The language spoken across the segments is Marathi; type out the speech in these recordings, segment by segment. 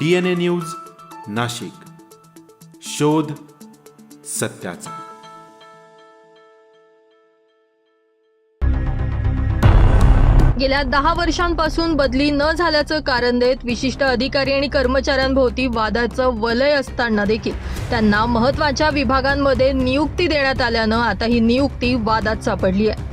DNA news Nashik. शोध सत्याचा. गेल्या दहा वर्षांपासून बदली न झाल्याचं कारण देत विशिष्ट अधिकारी आणि कर्मचाऱ्यांभोवती वादाचं वलय असताना देखील त्यांना महत्त्वाच्या विभागांमध्ये नियुक्ती देण्यात आल्यानं आता ही नियुक्ती वादात सापडली आहे.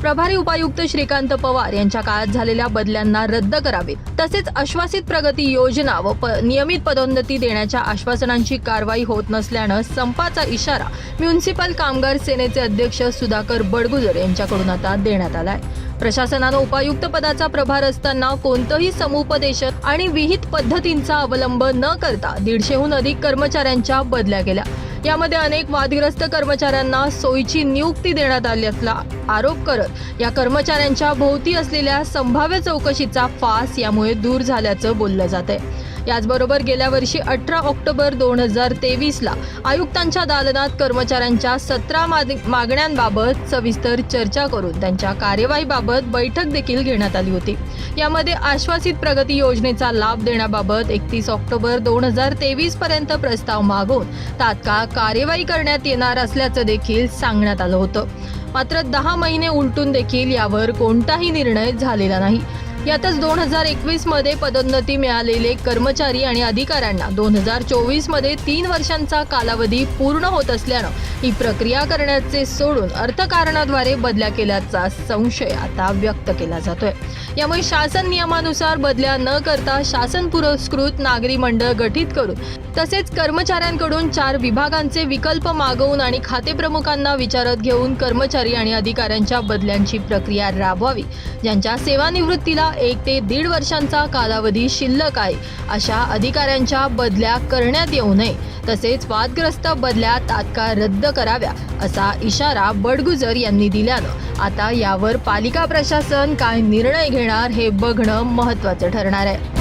प्रभारी उपायुक्त श्रीकांत पवार यांच्या काळात झालेल्या बदल्यांना रद्द करावेत तसेच आश्वासित प्रगती योजना व प- नियमित पदोन्नती देण्याच्या आश्वासनांची कारवाई होत नसल्यानं संपाचा इशारा म्युन्सिपल कामगार सेनेचे अध्यक्ष सुधाकर बडगुजर यांच्याकडून आता देण्यात आलाय. प्रशासनानं उपायुक्त पदाचा प्रभार असताना कोणतंही समुपदेशन आणि विहित पद्धतींचा अवलंब न करता दीडशेहून अधिक कर्मचाऱ्यांच्या बदल्या केल्या. यामध्ये अनेक वादग्रस्त कर्मचाऱ्यांना सोयीची नियुक्ती देण्यात आली असला आरोप करत या कर्मचाऱ्यांच्या भोवती असलेल्या संभाव्य चौकशीचा फास यामुळे दूर झाल्याचं बोललं जात आहे याचबरोबर गेल्या वर्षी अठरा ऑक्टोबर दोन हजार तेवीसला आयुक्तांच्या दालनात कर्मचाऱ्यांच्या सतरा मागण्यांबाबत सविस्तर चर्चा करून त्यांच्या कार्यवाहीबाबत बैठक देखील घेण्यात आली होती. यामध्ये आश्वासित प्रगती योजनेचा लाभ देण्याबाबत एकतीस ऑक्टोबर दोन हजार तेवीस पर्यंत प्रस्ताव मागून तात्काळ कार्यवाही करण्यात येणार असल्याचं देखील सांगण्यात आलं होतं. मात्र दहा महिने उलटून देखील यावर कोणताही निर्णय झालेला नाही. यातच दोन हजार एकवीसमध्ये पदोन्नती मिळालेले कर्मचारी आणि अधिकाऱ्यांना दोन हजार चोवीसमध्ये तीन वर्षांचा कालावधी पूर्ण होत असल्यानं ही प्रक्रिया करण्याचे सोडून अर्थकारणाद्वारे बदल्या केल्याचा संशय आता व्यक्त केला जातोय. यामुळे शासन नियमानुसार बदल्या न करता शासन पुरस्कृत नागरी मंडळ गठीत करून तसेच कर्मचाऱ्यांकडून चार विभागांचे विकल्प मागवून आणि खातेप्रमुखांना विचारत घेऊन कर्मचारी आणि अधिकाऱ्यांच्या बदल्यांची प्रक्रिया राबवावी ज्यांच्या सेवानिवृत्तीला एक ते दीड वर्षांचा कालावधी शिल्लक आहे. अशा अधिकाऱ्यांच्या बदल्या करण्यात येऊ नये. तसेच वादग्रस्त बदल्या तात्काळ रद्द कराव्या असा इशारा बडगुजर यांनी दिल्यानं आता यावर पालिका प्रशासन काय निर्णय घेणार हे बघणं महत्त्वाचं ठरणार आहे.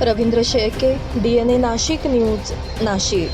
Ravindra Shelke D N A Nashik news Nashik.